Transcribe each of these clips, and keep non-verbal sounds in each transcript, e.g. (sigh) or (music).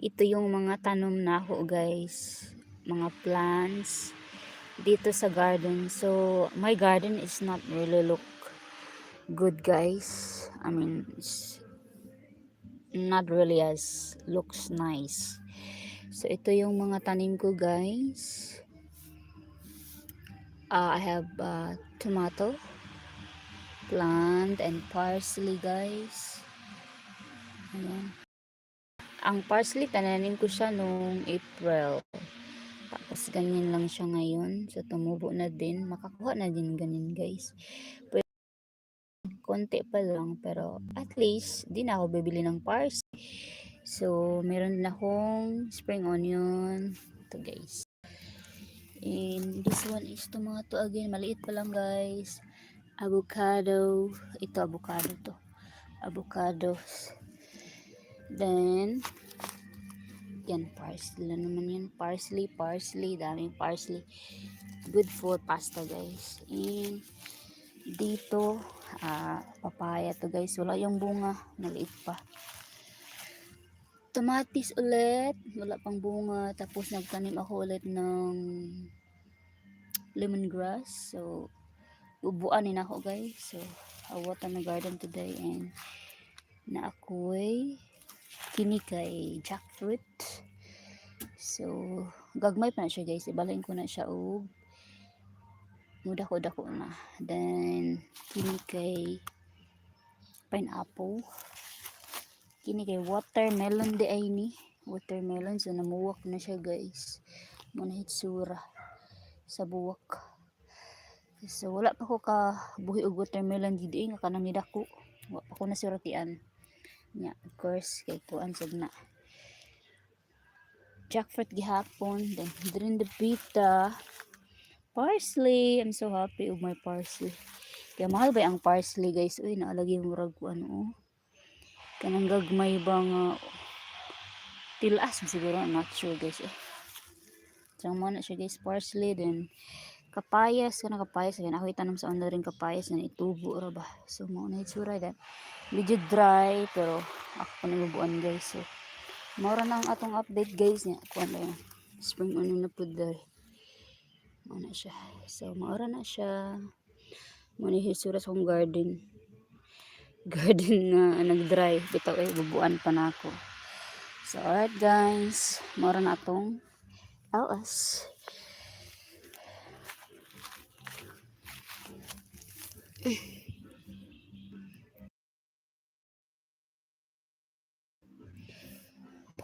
Ito yung mga tanom na ako guys. Mga plants dito sa garden. So, my garden is not really look good guys. I mean, it's not really as looks nice. So, ito yung mga tanim ko guys. Uh, I have uh, tomato plant and parsley guys. Ayan. Ang parsley, tananim ko siya noong April. Tapos ganyan lang siya ngayon. So tumubo na din. Makakuha na din ganyan guys. Pero, konti pa lang. Pero at least, di na ako bibili ng parsley. So meron din akong spring onion. Ito guys. And this one is tomato again. Maliit pa lang guys. Avocado. Ito avocado to. Avocados. Then, yan, parsley lang naman yan. Parsley, parsley, daming parsley. Good for pasta, guys. And, dito, ah, papaya to, guys. Wala yung bunga. Maliit pa. Tomatis ulit. Wala pang bunga. Tapos, nagtanim ako ulit ng lemongrass. So, ubuanin ako, guys. So, I water my garden today and na ako'y kini kay jackfruit. So, gagmay pa na siya guys. Ibalain ko na siya og muda ko dako na. Then, kini kay pineapple. Kini kay watermelon di ay ni. Watermelon. So, namuwak na siya guys. Muna hitsura sa buwak. So, wala pa ko ka buhi og watermelon di nga kanang nidako. Wa pa ko nasuratian. Nya, of course, kay kuan sad na. Jackfruit gihapon, then drin the pita. Parsley, I'm so happy with my parsley. Kaya mahal ba ang parsley, guys? Uy, naalagi yung murag ano, oh. Kanang gagmay ba nga tilas mo siguro, I'm not sure, guys. Eh. Diyan mo na siya, guys, parsley, then kapayas, kana kapayas, kaya ako itanong sa onda rin kapayas, na itubo, ra ba? So, mo na itsura, that medyo dry pero ako pa nagubuan guys so. Mura na ang atong update guys niya. Na yun spring onion na po dahil. Na siya. So maura na siya. Muna hisura sa akong garden. (laughs) Garden na nag dry bitaw eh bubuan pa na ako. So alright guys. Maura na atong LS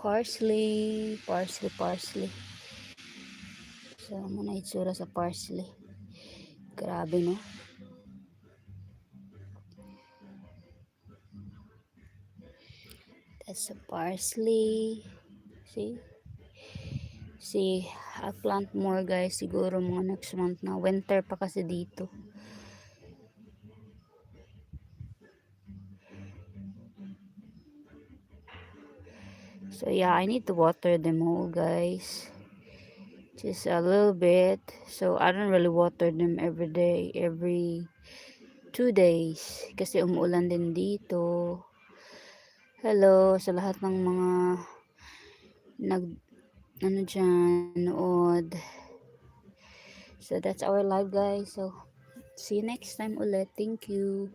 parsley, parsley, parsley. So, muna itsura sa parsley. Grabe, no? That's a parsley. See? See, I plant more guys. Siguro mga next month na. Winter pa kasi dito. So yeah, I need to water them all guys. Just a little bit. So I don't really water them every day, every two days. Kasi umuulan din dito. Hello sa lahat ng mga nag ano dyan, nood. So that's our live guys. So see you next time ulit. Thank you.